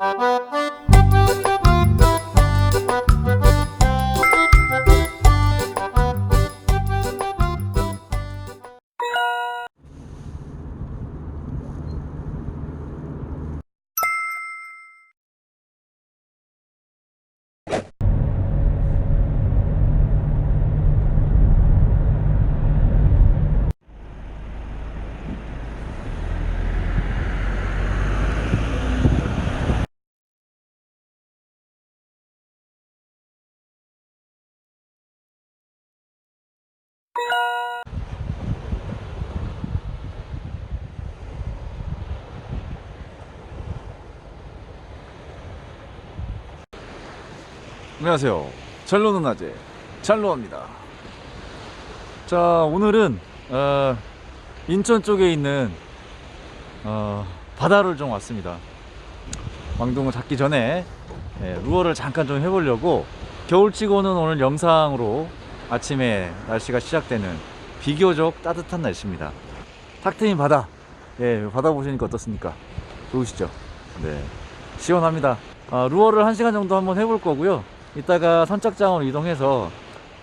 Música 안녕하세요. 찰로는 낮에 찰로입니다. 자 오늘은 어, 인천 쪽에 있는 어, 바다를 좀 왔습니다. 왕동을 잡기 전에 예, 루어를 잠깐 좀 해보려고 겨울치고는 오늘 영상으로 아침에 날씨가 시작되는 비교적 따뜻한 날씨입니다. 탁 트인 바다, 예, 바다 보시니까 어떻습니까? 좋으시죠? 네, 시원합니다. 아, 루어를 한 시간 정도 한번 해볼 거고요. 이따가 선착장으로 이동해서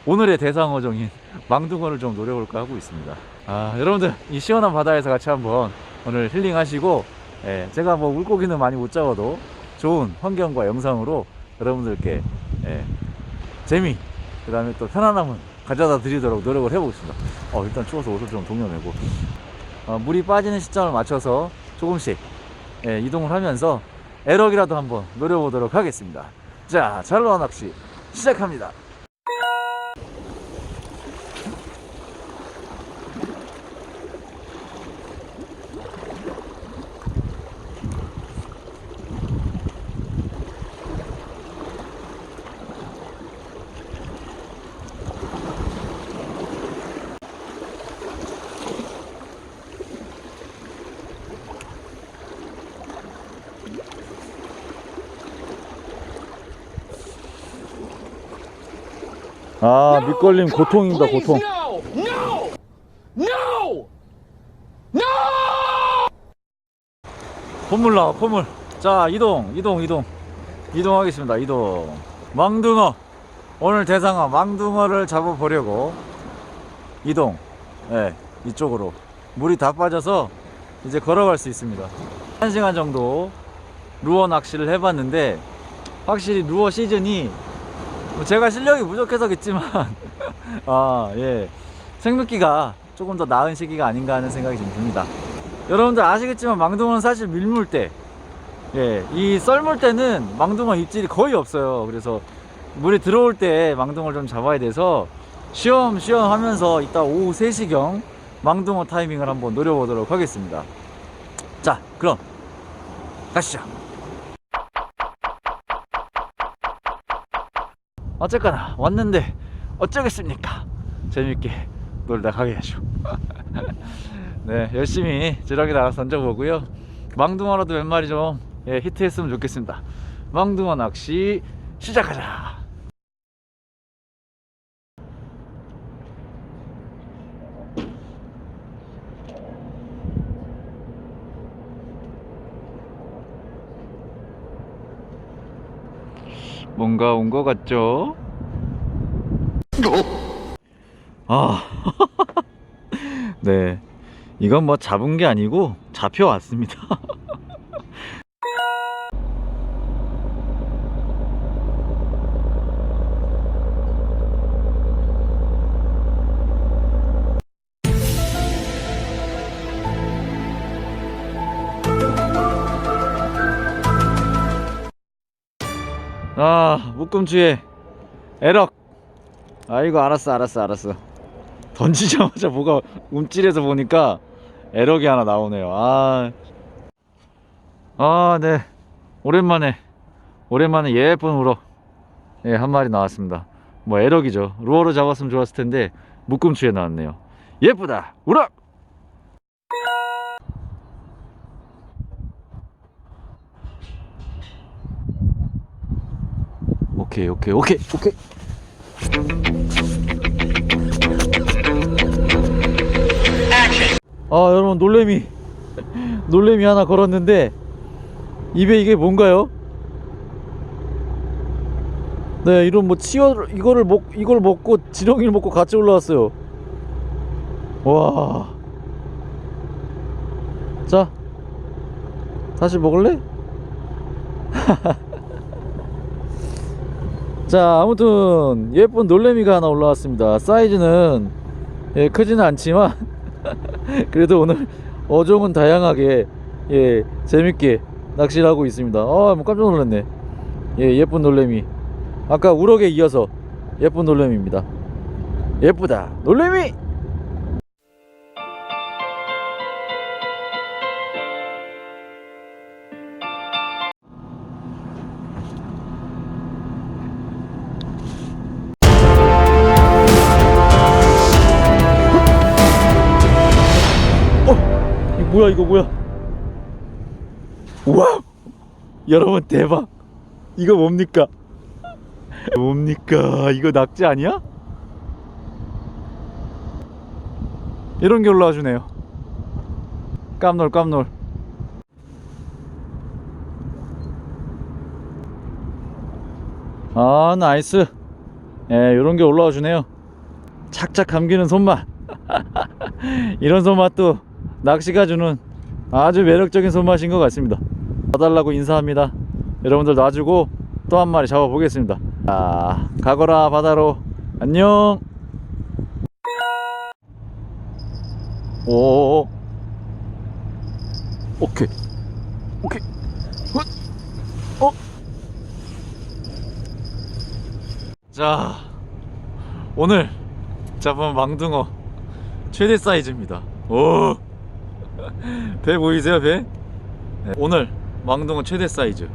오늘의 대상어종인 망둥어를 좀 노려볼까 하고 있습니다. 아, 여러분들 이 시원한 바다에서 같이 한번 오늘 힐링하시고 예, 제가 뭐 물고기는 많이 못 잡아도 좋은 환경과 영상으로 여러분들께 예, 재미 그 다음에 또 편안함을 가져다 드리도록 노력을 해보겠습니다. 어, 일단 추워서 옷을 좀 동여매고 어, 물이 빠지는 시점을 맞춰서 조금씩 예, 이동을 하면서 에럭이라도 한번 노려보도록 하겠습니다. 자, 잘로와 낚시 시작합니다. 아, 밑걸림 고통입니다, 고통. 콧물 나와, 콧물. 자, 이동, 이동, 이동. 이동하겠습니다, 이동. 망둥어. 오늘 대상어, 망둥어를 잡아보려고 이동. 예, 이쪽으로. 물이 다 빠져서 이제 걸어갈 수 있습니다. 한 시간 정도 루어 낚시를 해봤는데, 확실히 루어 시즌이 뭐 제가 실력이 부족해서겠지만, 아, 예. 생육기가 조금 더 나은 시기가 아닌가 하는 생각이 좀 듭니다. 여러분들 아시겠지만 망둥어는 사실 밀물 때, 예, 이 썰물 때는 망둥어 입질이 거의 없어요. 그래서 물이 들어올 때 망둥어를 좀 잡아야 돼서 쉬엄쉬엄 하면서 이따 오후 3시경 망둥어 타이밍을 한번 노려보도록 하겠습니다. 자, 그럼 가시죠. 어쨌거나 왔는데 어쩌겠습니까? 재밌게 놀다 가야죠. 네, 열심히 지렁이 나가서 던져보고요. 망둥어라도 몇 마리 좀 예, 히트했으면 좋겠습니다. 망둥어 낚시 시작하자. 뭔가 온 것 같죠? 아, 네. 이건 뭐 잡은 게 아니고 잡혀왔습니다. 아, 묶음주에 에럭. 아이고, 알았어, 알았어, 알았어. 던지자마자 뭐가 움찔해서 보니까 에럭이 하나 나오네요. 아, 아, 네. 오랜만에, 오랜만에 예쁜 우럭. 예, 한 마리 나왔습니다. 뭐 에럭이죠. 루어로 잡았으면 좋았을 텐데, 묶음추에 나왔네요. 예쁘다! 우럭! 오케이, 오케이, 오케이, 오케이. 아 여러분 놀래미 놀래미 하나 걸었는데 입에 이게 뭔가요? 네, 이런 뭐 치어 이거를 먹 이걸 먹고 지렁이를 먹고 같이 올라왔어요. 와. 자. 다시 먹을래? 자, 아무튼 예쁜 놀래미가 하나 올라왔습니다. 사이즈는 예, 크지는 않지만 그래도 오늘 어종은 다양하게 예, 재밌게 낚시를 하고 있습니다. 아, 뭐 깜짝 놀랐네. 예, 예쁜 놀래미. 아까 우럭에 이어서 예쁜 놀래미입니다. 예쁘다. 놀래미! 뭐야 이거 뭐야? 우와! 여러분 대박! 이거 뭡니까? 뭡니까? 이거 낙지 아니야? 이런 게 올라와 주네요. 깜놀 깜놀. 아 나이스. 예, 이런 게 올라와 주네요. 착착 감기는 손맛. 이런 손맛도 낚시가 주는 아주 매력적인 손맛인 것 같습니다. 봐달라고 인사합니다. 여러분들 놔주고 또 한 마리 잡아보겠습니다. 아, 가거라 바다로 안녕. 오, 오케이, 오케이, 훗, 어. 자, 오늘 잡은 망둥어 최대 사이즈입니다. 오, 배 보이세요 배? 네, 오늘 망둥어 최대 사이즈.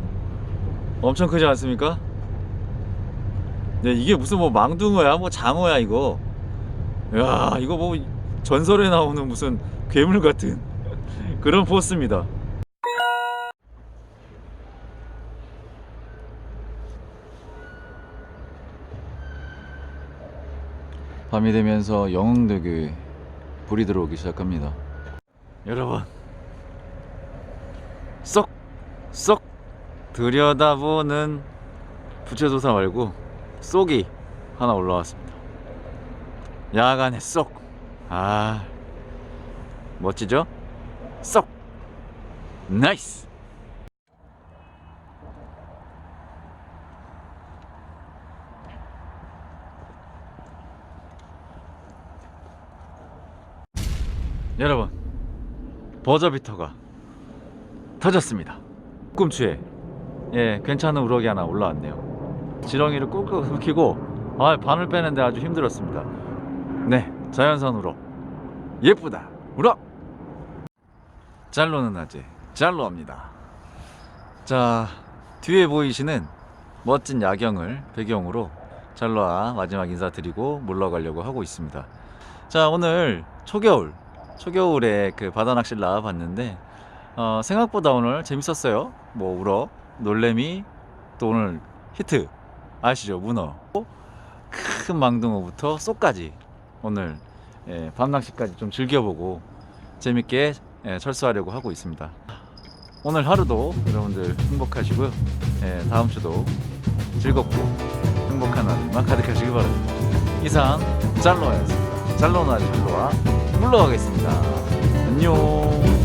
엄청 크지 않습니까? 네, 이게 무슨 뭐 망둥어야, 뭐 장어야 이거. 야, 이거 뭐 전설에 나오는 무슨 괴물 같은 그런 포스입니다. 밤이 되면서 영흥대교에 불이 들어오기 시작합니다. 여러분, 쏙, 쏙 들여다보는 부채도사 말고 쏙이 하나 올라왔습니다. 야간에 쏙. 아, 멋지죠? 쏙. 나이스. 여러분, 버저비터가 터졌습니다. 꿈추에 예, 괜찮은 우럭이 하나 올라왔네요. 지렁이를 꾹꾹 흡히고 아, 바늘 빼는데 아주 힘들었습니다. 네, 자연산 우럭. 예쁘다. 우럭. 짤로는 아재 짤로합니다. 자, 뒤에 보이시는 멋진 야경을 배경으로 짤로와 마지막 인사드리고 물러가려고 하고 있습니다. 자, 오늘 초겨울, 초겨울에 그 바다 낚시를 나와봤는데 어, 생각보다 오늘 재밌었어요. 뭐 우럭, 놀래미, 또 오늘 히트 아시죠? 문어, 큰 망둥어부터 쏙까지 오늘 예, 밤 낚시까지 좀 즐겨보고 재밌게 예, 철수하려고 하고 있습니다. 오늘 하루도 여러분들 행복하시고요. 예, 다음 주도 즐겁고 행복한 하루만 가득하시길 바랍니다. 이상 짤로였습니다. 짤로나 짤로와 물러가겠습니다. 안녕.